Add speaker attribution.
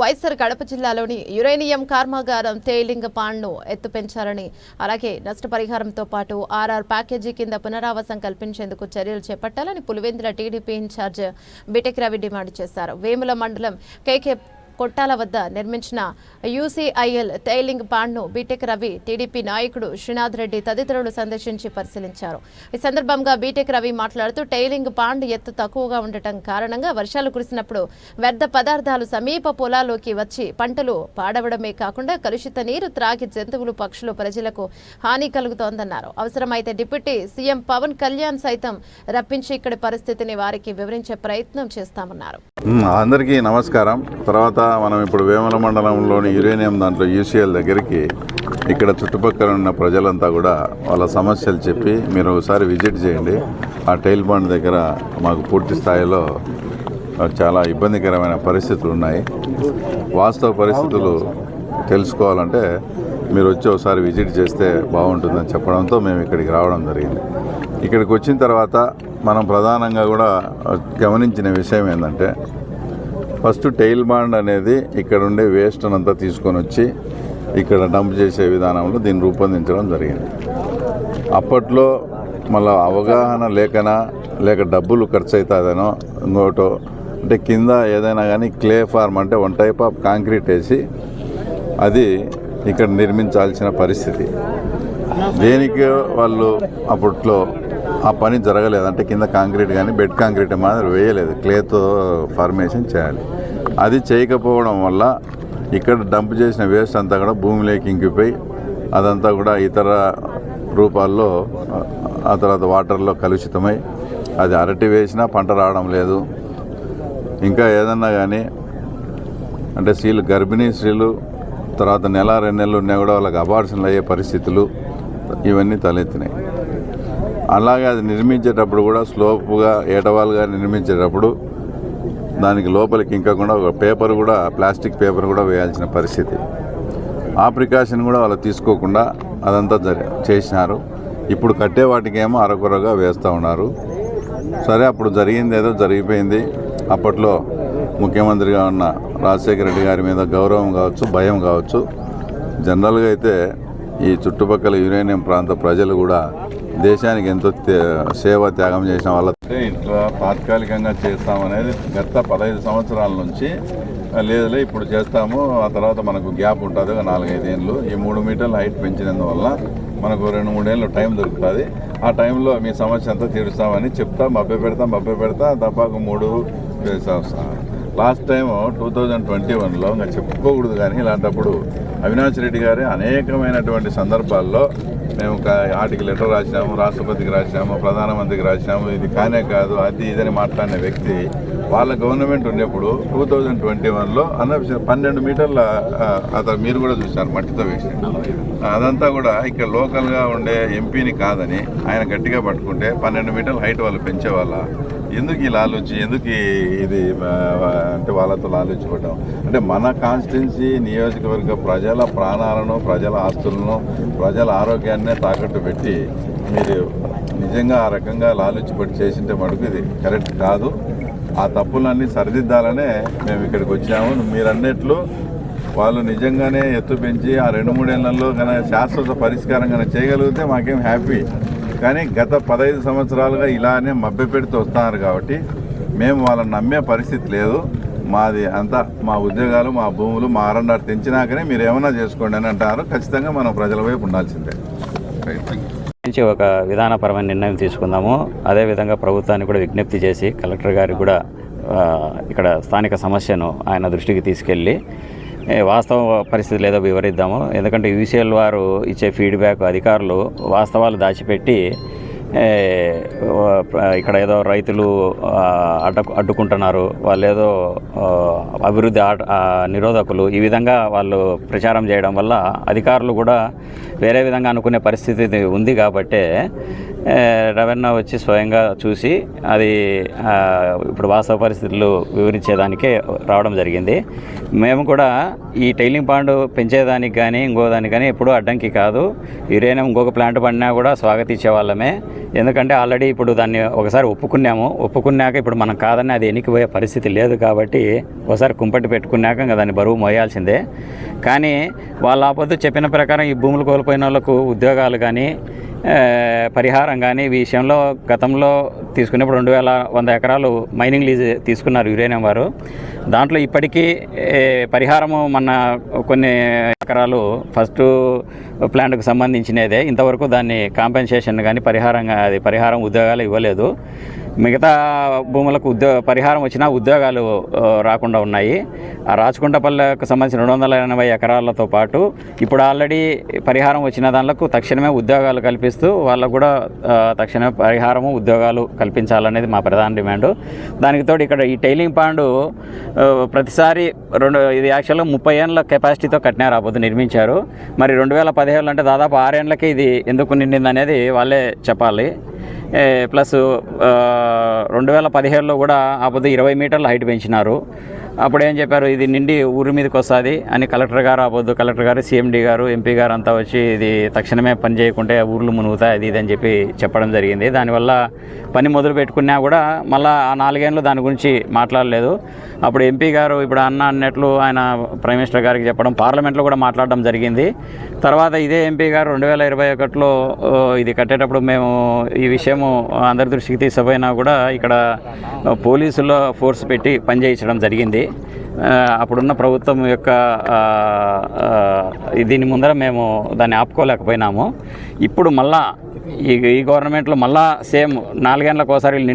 Speaker 1: వైఎస్ఆర్ కడప జిల్లాలోని యురేనియం కర్మాగారం తేలింగ పాండ్ను ఎత్తు పెంచాలని అలాగే నష్టపరిహారంతో పాటు ఆర్ఆర్ ప్యాకేజీ కింద పునరావాసం కల్పించేందుకు చర్యలు చేపట్టాలని Pulivendula TDP incharge BTech Ravi demand చేశారు. వేముల మండలం కేకే కొట్టాల వద్ద నిర్మించిన యూసీఐఎల్ టైలింగ్ పాండ్ను బీటెక్ రవి టీడీపీ నాయకుడు శ్రీనాథ్ రెడ్డి తదితరులు సందర్శించి పరిశీలించారు. ఈ సందర్భంగా బీటెక్ రవి మాట్లాడుతూ టైలింగ్ పాండ్ ఎత్తు తక్కువగా ఉండటం కారణంగా వర్షాలు కురిసినప్పుడు వ్యర్థ పదార్థాలు సమీప పొలాల్లోకి వచ్చి పంటలు పాడవడమే కాకుండా కలుషిత నీరు త్రాగి జంతువులు పక్షులు ప్రజలకు హాని కలుగుతోందన్నారు. అవసరమైతే డిప్యూటీ సీఎం పవన్ కళ్యాణ్ సైతం రప్పించి ఇక్కడి పరిస్థితిని వారికి వివరించే ప్రయత్నం చేస్తామన్నారు.
Speaker 2: అందరికీ నమస్కారం. తర్వాత మనం ఇప్పుడు వేమన మండలంలోని యురేనియం దాంట్లో యూసీఎల్ దగ్గరికి ఇక్కడ చుట్టుపక్కల ఉన్న ప్రజలంతా కూడా వాళ్ళ సమస్యలు చెప్పి మీరు ఒకసారి విజిట్ చేయండి. ఆ టైల్ బాండ్ దగ్గర మాకు పూర్తి స్థాయిలో చాలా ఇబ్బందికరమైన పరిస్థితులు ఉన్నాయి. వాస్తవ పరిస్థితులు తెలుసుకోవాలంటే మీరు వచ్చి ఒకసారి విజిట్ చేస్తే బాగుంటుందని చెప్పడంతో మేము ఇక్కడికి రావడం జరిగింది. ఇక్కడికి వచ్చిన తర్వాత మనం ప్రధానంగా కూడా గమనించిన విషయం ఏంటంటే ఫస్ట్ టైల్ బాండ్ అనేది ఇక్కడ ఉండే వేస్ట్ అంతా తీసుకొని వచ్చి ఇక్కడ డంప్ చేసే విధానంలో దీన్ని రూపొందించడం జరిగింది. అప్పట్లో మళ్ళీ అవగాహన లేకనా లేక డబ్బులు ఖర్చు అవుతుందనో ఇంకోటో అంటే కింద ఏదైనా కానీ క్లే ఫార్మ్ అంటే వన్ టైప్ ఆఫ్ కాంక్రీట్ వేసి అది ఇక్కడ నిర్మించాల్సిన పరిస్థితి. దేనికి వాళ్ళు అప్పట్లో ఆ పని జరగలేదు. అంటే కింద కాంక్రీట్ కానీ బెడ్ కాంక్రీట్ మాదిరి వేయలేదు. క్లేతో ఫార్మేషన్ చేయాలి. అది చేయకపోవడం వల్ల ఇక్కడ డంప్ చేసిన వేస్ట్ అంతా కూడా భూమిలోకి ఇంకిపోయి అదంతా కూడా ఇతర రూపాల్లో ఆ తర్వాత వాటర్లో కలుషితమై అది అరటి వేసినా పంట రావడం లేదు. ఇంకా ఏదన్నా కానీ అంటే స్త్రీలు గర్భిణీ స్త్రీలు తర్వాత నెల రెండు నెలలు ఉన్నా కూడా వాళ్ళకి అబార్షన్లు అయ్యే పరిస్థితులు ఇవన్నీ తలెత్తినాయి. అలాగే అది నిర్మించేటప్పుడు కూడా స్లోపుగా ఏటవాలుగా నిర్మించేటప్పుడు దానికి లోపలికి ఇంకకుండా ఒక పేపర్ కూడా ప్లాస్టిక్ పేపర్ కూడా వేయాల్సిన పరిస్థితి. ఆ ప్రికాషన్ కూడా వాళ్ళు తీసుకోకుండా అదంతా జరి చేసినారు. ఇప్పుడు కట్టే వాటికేమో అరకొరగా వేస్తూ ఉన్నారు. సరే అప్పుడు జరిగింది ఏదో జరిగిపోయింది. అప్పట్లో ముఖ్యమంత్రిగా ఉన్న రాజశేఖర రెడ్డి గారి మీద గౌరవం కావచ్చు భయం కావచ్చు. జనరల్గా అయితే ఈ చుట్టుపక్కల యురేనియం ప్రాంత ప్రజలు కూడా దేశానికి ఎంతో సేవ త్యాగం చేసిన వాళ్ళ ఇట్లా తాత్కాలికంగా చేస్తామనేది గత పదహైదు సంవత్సరాల నుంచి లేదులే ఇప్పుడు చేస్తాము ఆ తర్వాత మనకు గ్యాప్ ఉంటుంది ఒక నాలుగైదు ఏళ్ళు ఈ మూడు మీటర్ల హైట్ పెంచినందువల్ల మనకు రెండు మూడేళ్ళు టైం దొరుకుతుంది. ఆ టైంలో మీ సమస్య అంతా తీరుస్తామని చెప్తా మభ్య పెడతాం మభ్య పెడతా దపాకు మూడు last time two thousand twenty వన్లో ఇంకా చెప్పుకోకూడదు కానీ ఇలాంటప్పుడు అవినాష్ రెడ్డి గారి అనేకమైనటువంటి సందర్భాల్లో మేము ఒక ఆటికి లెటర్ రాసినాము రాష్ట్రపతికి రాసినాము ప్రధానమంత్రికి రాసినాము ఇది కానే కాదు అది ఇదని మాట్లాడిన వ్యక్తి వాళ్ళ గవర్నమెంట్ ఉన్నప్పుడు టూ థౌజండ్ ట్వంటీ వన్లో అన్న పన్నెండు మీటర్ల అతను మీరు కూడా చూశారు మట్టితో వేసి. అదంతా కూడా ఇక్కడ లోకల్గా ఉండే ఎంపీని కాదని ఆయన గట్టిగా పట్టుకుంటే పన్నెండు మీటర్ల హైట్ వాళ్ళు పెంచేవాళ్ళ. ఎందుకు ఈ లాలూచి ఎందుకు ఇది అంటే వాళ్ళతో లాలూచి అంటే మన కాన్స్టిట్యున్సీ నియోజకవర్గ ప్రజల ప్రాణాలను ప్రజల ఆస్తులను ప్రజల ఆరోగ్యాన్నే తాకట్టు పెట్టి మీరు నిజంగా ఆ రకంగా లాలూచి చేసింటే మటుకు ఇది కరెక్ట్ కాదు. ఆ తప్పులన్నీ సరిదిద్దాలనే మేము ఇక్కడికి వచ్చాము. మీరు అన్నట్లు వాళ్ళు నిజంగానే ఎత్తు పెంచి ఆ రెండు మూడేళ్ళలో కనుక శాశ్వత పరిష్కారం కనుక చేయగలిగితే మాకేం హ్యాపీ. కానీ గత పదహైదు సంవత్సరాలుగా ఇలానే మభ్యపెడుతూ వస్తున్నారు కాబట్టి మేము వాళ్ళని నమ్మే పరిస్థితి లేదు. మాది అంతా మా ఉద్యోగాలు మా భూములు మా అరండారు తెంచినాకనే మీరు ఏమైనా చేసుకోండి అని అంటారు. ఖచ్చితంగా మనం ప్రజల వైపు ఉండాల్సిందే.
Speaker 3: నుంచి ఒక విధానపరమైన నిర్ణయం తీసుకుందాము. అదేవిధంగా ప్రభుత్వానికి కూడా విజ్ఞప్తి చేసి కలెక్టర్ గారికి కూడా ఇక్కడ స్థానిక సమస్యను ఆయన దృష్టికి తీసుకెళ్ళి వాస్తవ పరిస్థితులు ఏదో వివరిద్దాము. ఎందుకంటే యూసీఎల్ వారు ఇచ్చే ఫీడ్బ్యాక్ అధికారులు వాస్తవాలు దాచిపెట్టి ఇక్కడ ఏదో రైతులు అడ్డు అడ్డుకుంటున్నారు. వాళ్ళు ఏదో అభివృద్ధి నిరోధకులు. ఈ విధంగా వాళ్ళు ప్రచారం చేయడం వల్ల అధికారులు కూడా వేరే విధంగా అనుకునే పరిస్థితి ఉంది కాబట్టే ఏ, వచ్చి స్వయంగా చూసి అది ఇప్పుడు వాస్తవ పరిస్థితులు వివరించేదానికే రావడం జరిగింది. మేము కూడా ఈ టైలింగ్ పాండ్ పెంచేదానికి కానీ ఇంకో దానికి కానీ ఎప్పుడూ అడ్డంకి కాదు. యురేనియం ఇంకొక ప్లాంట్ పడినా కూడా స్వాగతించే వాళ్ళమే. ఎందుకంటే ఆల్రెడీ ఇప్పుడు దాన్ని ఒకసారి ఒప్పుకున్నాము. ఒప్పుకున్నాక ఇప్పుడు మనం కాదని అది ఎనికిపోయే పరిస్థితి లేదు కాబట్టి ఒకసారి కుంపటి పెట్టుకున్నాక ఇంకా దాన్ని బరువు మోయాల్సిందే. కానీ వాళ్ళ ఆపొద్దు చెప్పిన ప్రకారం ఈ భూములు కోల్పోయిన వాళ్ళకు ఉద్యోగాలు కానీ పరిహారం కానీ ఈ విషయంలో గతంలో తీసుకున్నప్పుడు రెండు వేల వంద ఎకరాలు మైనింగ్ లీజ్ తీసుకున్నారు యురేనియం వారు. దాంట్లో ఇప్పటికీ పరిహారము మన కొన్ని ఎకరాలు ఫస్ట్ ప్లాంట్కు సంబంధించినదే. ఇంతవరకు దాన్ని కాంపెన్సేషన్ కానీ పరిహారంగా అది పరిహారం ఉద్యోగాలు ఇవ్వలేదు. మిగతా భూములకు ఉద్యోగ పరిహారం వచ్చినా ఉద్యోగాలు రాకుండా ఉన్నాయి. ఆ రాచకుంటపల్లెకు సంబంధించిన రెండు వందల ఎనభై ఎకరాలతో పాటు ఇప్పుడు ఆల్రెడీ పరిహారం వచ్చిన దానిలకు తక్షణమే ఉద్యోగాలు కల్పిస్తూ వాళ్ళకు కూడా తక్షణమే పరిహారము ఉద్యోగాలు కల్పించాలనేది మా ప్రధాన డిమాండ్. దానికి తోడు ఇక్కడ ఈ టైలింగ్ పాండు ప్రతిసారి రెండు ఇది యాక్చువల్గా ముప్పై ఏళ్ళ కెపాసిటీతో కట్టినారు ఆ పొద్దు నిర్మించారు. మరి రెండు వేల పదిహేళ్ళు అంటే దాదాపు ఆరేళ్ళకి ఇది ఎందుకు నిండింది అనేది వాళ్ళే చెప్పాలి. ప్లస్ రెండు వేల పదిహేడులో కూడా ఆపోతే ఇరవై మీటర్ల హైట్ పెంచినారు. అప్పుడు ఏం చెప్పారు? ఇది నిండి ఊరి మీదకి వస్తుంది అని కలెక్టర్ గారు అవ్వద్దు కలెక్టర్ గారు సీఎండీ గారు ఎంపీ గారు అంతా వచ్చి ఇది తక్షణమే పని చేయకుంటే ఊర్లు మునుగుతాయి అది ఇది అని చెప్పి చెప్పడం జరిగింది. దానివల్ల పని మొదలు పెట్టుకున్నా కూడా మళ్ళీ ఆ నాలుగేళ్ళు దాని గురించి మాట్లాడలేదు. అప్పుడు ఎంపీ గారు ఇప్పుడు అన్న అన్నట్లు ఆయన ప్రైమ్ మినిస్టర్ గారికి చెప్పడం పార్లమెంట్లో కూడా మాట్లాడడం జరిగింది. తర్వాత ఇదే ఎంపీ గారు రెండు వేల ఇరవై ఒకటిలో ఇది కట్టేటప్పుడు మేము ఈ విషయము అందరి దృష్టికి తీసుకుపోయినా కూడా ఇక్కడ పోలీసుల్లో ఫోర్స్ పెట్టి పనిచేయించడం జరిగింది. అప్పుడున్న ప్రభుత్వం యొక్క దీని ముందర మేము దాన్ని ఆపుకోలేకపోయినాము. ఇప్పుడు మళ్ళా ఈ ఈ గవర్నమెంట్లో మళ్ళా సేమ్ నాలుగేళ్ళకోసారి